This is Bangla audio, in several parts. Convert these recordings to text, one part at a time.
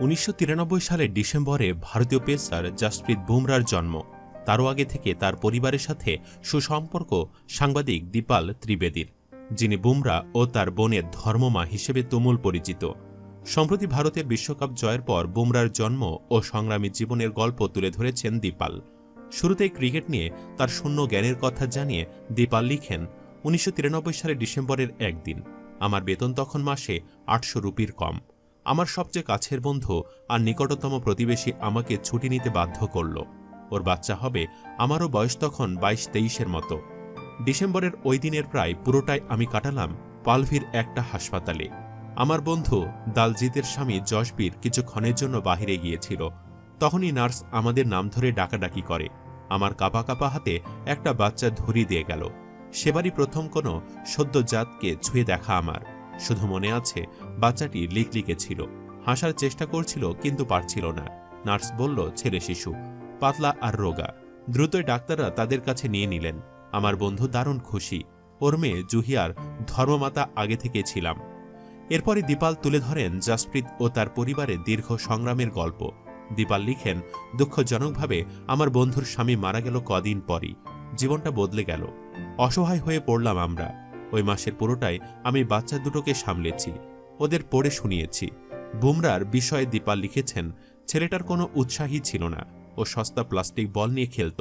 উনিশশো সালের ডিসেম্বরে ভারতীয় পেসার জাসপ্রীত বুমরার জন্ম। তারও আগে থেকে তার পরিবারের সাথে সুসম্পর্ক সাংবাদিক দীপাল ত্রিবেদীর, যিনি বুমরা ও তার বোনের ধর্মমা হিসেবে তুমুল পরিচিত। সম্প্রতি ভারতের বিশ্বকাপ জয়ের পর বুমরার জন্ম ও সংগ্রামী জীবনের গল্প তুলে ধরেছেন দীপাল। শুরুতেই ক্রিকেট নিয়ে তার শূন্য জ্ঞানের কথা জানিয়ে দীপাল লিখেন, উনিশশো সালের ডিসেম্বরের একদিন, আমার বেতন তখন মাসে আটশো রুপির কম। আমার সবচেয়ে কাছের বন্ধু আর নিকটতম প্রতিবেশী আমাকে ছুটি নিতে বাধ্য করল। ওর বাচ্চা হবে আমারও বয়স তখন বাইশ তেইশের মতো। ডিসেম্বরের ওই দিনের প্রায় পুরোটাই আমি কাটালাম পালভির একটা হাসপাতালে। আমার বন্ধু দালজিতের স্বামী যশবীর কিছুক্ষণের জন্য বাহিরে গিয়েছিল। তখনই নার্স আমাদের নাম ধরে ডাকাডাকি করে। আমার কাপা কাপা হাতে একটা বাচ্চা ধরিয়ে দিয়ে গেল। সেবারই প্রথম কোনো সদ্যজাতকে ছুঁয়ে দেখা আমার। শুধু মনে আছে, বাচ্চাটি লিকলিকে ছিল। হাসার চেষ্টা করছিল, কিন্তু পারছিল না। নার্স বলল, ছেলে শিশু, পাতলা আর রোগা। দ্রুতই ডাক্তাররা তাদের কাছে নিয়ে নিলেন। আমার বন্ধু দারুণ খুশি। ওর মেয়ে জুহিয়ার ধর্মমাতা আগে থেকে ছিলাম। এরপরে দীপাল তুলে ধরেন জাসপ্রীত ও তার পরিবারের দীর্ঘ সংগ্রামের গল্প। দীপাল লিখেন, দুঃখজনকভাবে আমার বন্ধুর স্বামী মারা গেল কদিন পরই। জীবনটা বদলে গেল। অসহায় হয়ে পড়লাম আমরা। ওই মাসের পুরোটাই আমি বাচ্চা দুটোকে সামলেছি, ওদের পড়ে শুনিয়েছি। বুমরার বিষয়ে দীপাল লিখেছেন, ছেলেটার কোনো উৎসাহী ছিল না, ও সস্তা প্লাস্টিক বল নিয়ে খেলত।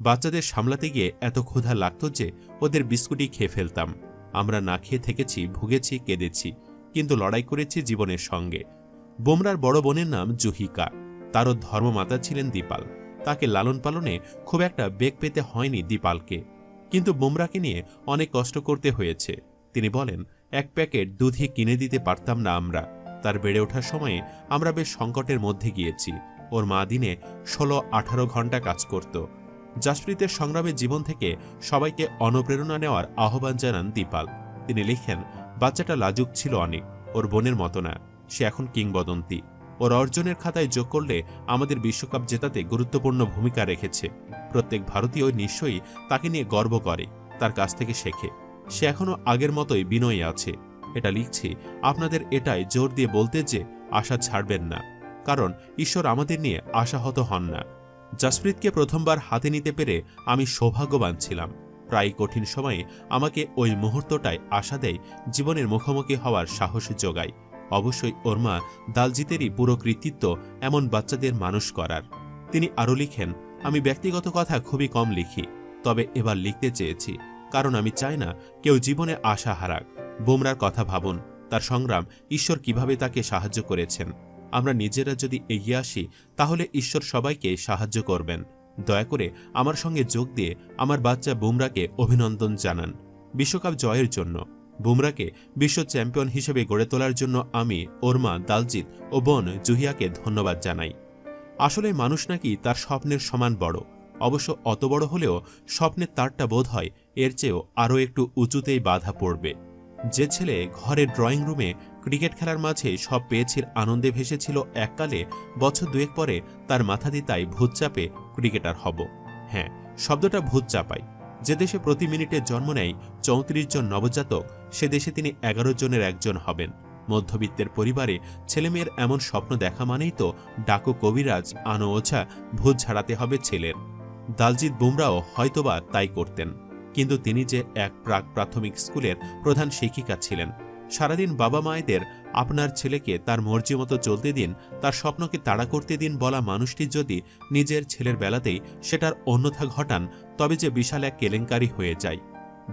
বাচ্চাদের সামলাতে গিয়ে এত ক্ষুধা লাগত যে ওদের বিস্কুটই খেয়ে ফেলতাম। আমরা না খেয়ে থেকেছি, ভুগেছি, কেঁদেছি, কিন্তু লড়াই করেছি জীবনের সঙ্গে। বোমরার বড় বোনের নাম জুহিকা। তারও ধর্মমাতা ছিলেন দীপাল। তাকে লালন পালনে খুব একটা বেগ পেতে হয়নি দীপালকে। কিন্তু বুমরাকে নিয়ে অনেক কষ্ট করতে হয়েছে। তিনি বলেন, এক প্যাকেট দুধই কিনে দিতে পারতাম না আমরা। তার বেড়ে ওঠার সময়ে আমরা বেশ সংকটের মধ্যে গিয়েছি। ওর মা দিনে ষোলো, আঠারো ঘণ্টা কাজ করত। জাসপ্রীতের সংগ্রামের জীবন থেকে সবাইকে অনুপ্রেরণা নেওয়ার আহ্বান জানান দীপাল। তিনি লিখেন, বাচ্চাটা লাজুক ছিল অনেক, ওর বোনের মতো না, সে এখন কিংবদন্তি। ওর অর্জনের খাতায় যোগ করলে আমাদের বিশ্বকাপ জেতাতে গুরুত্বপূর্ণ ভূমিকা রেখেছে। প্রত্যেক ভারতীয় নিশ্চয়ই তাকে নিয়ে গর্ব করে, তার কাছ থেকে শেখে। সে এখনও আগের মতোই বিনয়ী আছে। এটা লিখছি, আপনাদের এটাই জোর দিয়ে বলতে যে আশা ছাড়বেন না। কারণ ঈশ্বর আমাদের নিয়ে আশাহত হন না। জাসপ্রীতকে প্রথমবার হাতে নিতে পেরে আমি সৌভাগ্যবান ছিলাম। প্রায় কঠিন সময়ে আমাকে ওই মুহূর্তটায় আশা দেয়, জীবনের মুখোমুখি হওয়ার সাহস যোগায়। অবশ্যই ওর মা দালজিতেরই পুরো কৃতিত্ব এমন বাচ্চাদের মানুষ করার। তিনি আরও লিখেন আমি ব্যক্তিগত কথা খুবই কম লিখি, তবে এবার লিখতে চেয়েছি, কারণ আমি চাই না কেউ জীবনে আশা হারাক। বুমরার কথা ভাবুন, তার সংগ্রাম ঈশ্বর কীভাবে তাকে সাহায্য করেছেন। আমরা নিজেরা যদি এগিয়ে আসি, তাহলে ঈশ্বর সবাইকে সাহায্য করবেন। দয়া করে আমার সঙ্গে যোগ দিয়ে আমার বাচ্চা বুমরাকে অভিনন্দন জানান। বিশ্বকাপ জয়ের জন্য, বুমরাকে বিশ্ব চ্যাম্পিয়ন হিসেবে গড়ে তোলার জন্য আমি ওরমা, দালজিৎ ও বোন জুহিয়াকে ধন্যবাদ জানাই। আসলে মানুষ নাকি তার স্বপ্নের সমান বড়। অবশ্য অত বড় হলেও স্বপ্নের তারটা বোধ হয় এর চেয়েও আরও একটু উঁচুতেই বাধা পড়বে। যে ছেলে ঘরের ড্রয়িং রুমে ক্রিকেট খেলার মাঝে সব পেয়েছির আনন্দে ভেসেছিল এককালে, বছর দুয়েক পরে তার মাথা দিতাই ভূত চাপে ক্রিকেটার হব। হ্যাঁ শব্দটা ভূত চাপাই যে দেশে প্রতি মিনিটে জন্ম নেয় চৌত্রিশ জন নবজাতক, সে দেশে তিনি এগারো জনের একজন হবেন। মধ্যবিত্তের পরিবারে ছেলেমেয়ের এমন স্বপ্ন দেখা মানেই তো ডাকু কবিরাজ, আনো ওঝা ভূত ঝাড়াতে হবে ছেলের। দালজিৎ বুমরাও হয়তোবা তাই করতেন। কিন্তু তিনি যে এক প্রাক প্রাথমিক স্কুলের প্রধান শিক্ষিকা ছিলেন। সারাদিন বাবা মায়েদের আপনার ছেলেকে তার মর্জি মতো চলতে দিন, তার স্বপ্নকে তাড়া করতে দিন বলা মানুষটি যদি নিজের ছেলের বেলাতেই সেটার অন্যথা ঘটান, তবে যে বিশাল এক কেলেঙ্কারি হয়ে যায়।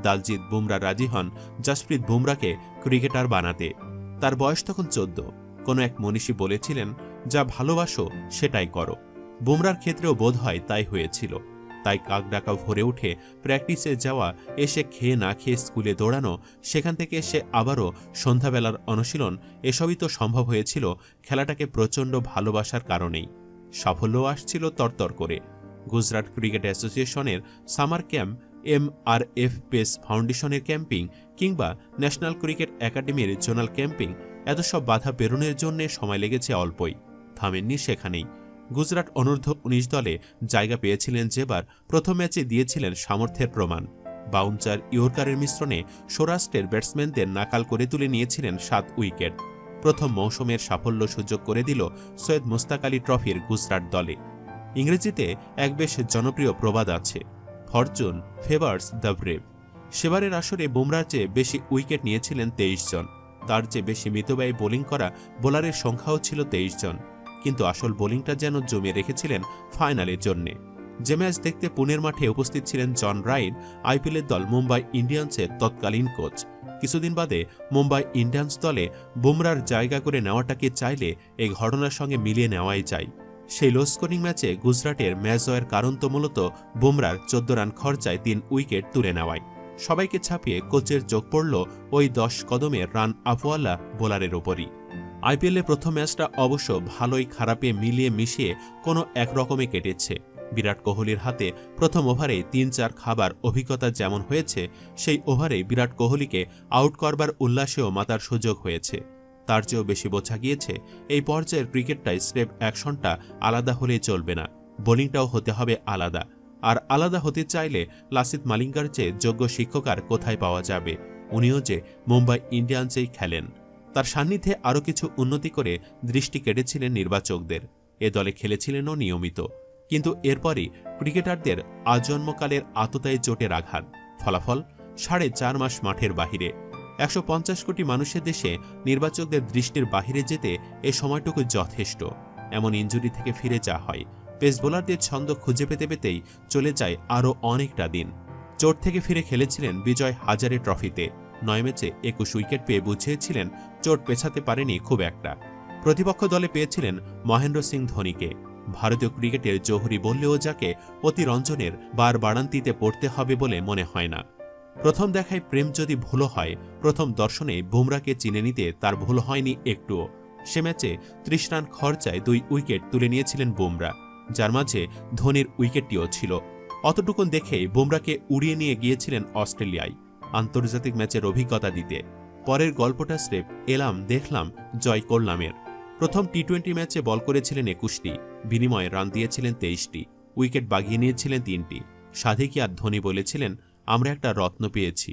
দালজিৎ বুমরা রাজি হন, জাসপ্রীত বুমরাকে ক্রিকেটার বানাতে। তার বয়স তখন চোদ্দ। কোনো এক মনীষী বলেছিলেন, যা ভালোবাসো, সেটাই করো। বুমরার ক্ষেত্রেও বোধ হয় তাই হয়েছিল। তাই কাক ডাকা ভরে উঠে প্র্যাকটিসে যাওয়া, এসে খেয়ে না খেয়ে স্কুলে দৌড়ানো, সেখান থেকে এসে আবারও সন্ধ্যাবেলার অনুশীলন, এসবই তো সম্ভব হয়েছিল খেলাটাকে প্রচণ্ড ভালোবাসার কারণেই। সাফল্যও আসছিল তরতর করে। গুজরাট ক্রিকেট অ্যাসোসিয়েশনের summer camp M R pace ফাউন্ডেশনের ক্যাম্পিং কিংবা ন্যাশনাল ক্রিকেট একাডেমির জোনাল ক্যাম্পিং, এত সব বাধা পেরোনের জন্য সময় লেগেছে অল্পই। থামেননি সেখানেই। গুজরাট অনূর্ধ্ব উনিশ দলে জায়গা পেয়েছিলেন যেবার প্রথম ম্যাচে দিয়েছিলেন সামর্থ্যের প্রমাণ। বাউন্সার ইয়র্কারের মিশ্রণে সৌরাষ্ট্রের ব্যাটসম্যানদের নাকাল করে তুলে নিয়েছিলেন সাত উইকেট। প্রথম মৌসুমের সাফল্য সুযোগ করে দিল সৈয়দ মুস্তাক আলী ট্রফির গুজরাট দলে। ইংরেজিতে এক বেশ জনপ্রিয় প্রবাদ আছে। Fortune favours the brave. সেবারের আসরে বুমরার চেয়ে বেশি উইকেট নিয়েছিলেন তেইশ জন। তার চেয়ে বেশি মিতব্যয়ী বোলিং করা বোলারের সংখ্যাও ছিল তেইশ জন। কিন্তু আসল বোলিংটা যেন জমিয়ে রেখেছিলেন ফাইনালের জন্যে। যে ম্যাচ দেখতে পুনের মাঠে উপস্থিত ছিলেন জন রাইন, আইপিএলের দল মুম্বাই ইন্ডিয়ান্সের তৎকালীন কোচ। কিছুদিন বাদে মুম্বাই ইন্ডিয়ান্স দলে বুমরার জায়গা করে নেওয়াটাকে চাইলে এই ঘটনার সঙ্গে মিলিয়ে নেওয়াই যায়। সেই লো স্কোরিং ম্যাচে গুজরাটের ম্যাচ জয়ের কারণ তো মূলত বুমরার চোদ্দ রান খরচায় তিন উইকেট তুলে নেওয়ায়। সবাইকে ছাপিয়ে কোচের চোখ পড়ল ওই দশ কদমের রান আফওয়ালা বোলারের ওপরই। আইপিএলে প্রথম ম্যাচটা অবশ্য ভালোই খারাপে মিলিয়ে মিশিয়ে কোনো একরকমে কেটেছে। বিরাট কোহলির হাতে প্রথম ওভারে তিন চার খাবার অভিজ্ঞতা যেমন হয়েছে, সেই ওভারে বিরাট কোহলিকে আউট করবার উল্লাসেও মাতার সুযোগ হয়েছে। তার চেয়েও বেশি বোঝা গিয়েছে, এই পর্যায়ের ক্রিকেটটাই স্রেফ অ্যাকশনটা আলাদা হলে চলবে না। বোলিংটাও হতে হবে আলাদা। আর আলাদা হতে চাইলে লাসিত মালিঙ্গার চেয়ে যোগ্য শিক্ষক আর কোথায় পাওয়া যাবে? উনিও যে মুম্বাই ইন্ডিয়ান্সেই খেলেন। তার সান্নিধ্যে আরও কিছু উন্নতি করে দৃষ্টি কেটেছিলেন নির্বাচকদের। এ দলে খেলেছিলেনও নিয়মিত। কিন্তু এরপরই ক্রিকেটারদের আজন্মকালের আততায় চোটের আঘাত। ফলাফল সাড়ে চার মাস মাঠের বাহিরে। একশো পঞ্চাশ কোটি মানুষের দেশে নির্বাচকদের দৃষ্টির বাহিরে যেতে এ সময়টুকু যথেষ্ট। এমন ইঞ্জুরি থেকে ফিরে যা হয়। পেস বোলারদের ছন্দ খুঁজে পেতে পেতেই চলে যায় আরও অনেকটা দিন। চোট থেকে ফিরে খেলেছিলেন বিজয় হাজারে ট্রফিতে। নয় ম্যাচে একুশ উইকেট পেয়ে বুঝিয়েছিলেন চোট পেছাতে পারেনি খুব একটা। প্রতিপক্ষ দলে পেয়েছিলেন মহেন্দ্র সিং ধোনিকে। ভারতীয় ক্রিকেটের জোহরি বললেও যাকে অতি রঞ্জনের বার বাড়ান্তিতে পড়তে হবে বলে মনে হয় না। প্রথম দেখায় প্রেম যদি ভুলও হয়, প্রথম দর্শনে বুমরাকে চিনে নিতে তার ভুল হয়নি একটুও সে ম্যাচে ত্রিশ রান খরচায় দুই উইকেট তুলে নিয়েছিলেন বুমরা, যার মাঝে ধোনির উইকেটটিও ছিল। অতটুকুন দেখেই বুমরাকে উড়িয়ে নিয়ে গিয়েছিলেন অস্ট্রেলিয়ায় আন্তর্জাতিক ম্যাচের অভিজ্ঞতা দিতে। পরের গল্পটা স্রেফ এলাম দেখলাম, জয় করলামের। প্রথম টি টোয়েন্টি ম্যাচে বল করেছিলেন একুশটি, বিনিময়ে রান দিয়েছিলেন তেইশটি, উইকেট বাগিয়ে নিয়েছিলেন তিনটি। সাধে কি আর ধোনি বলেছিলেন আমরা একটা রত্ন পেয়েছি।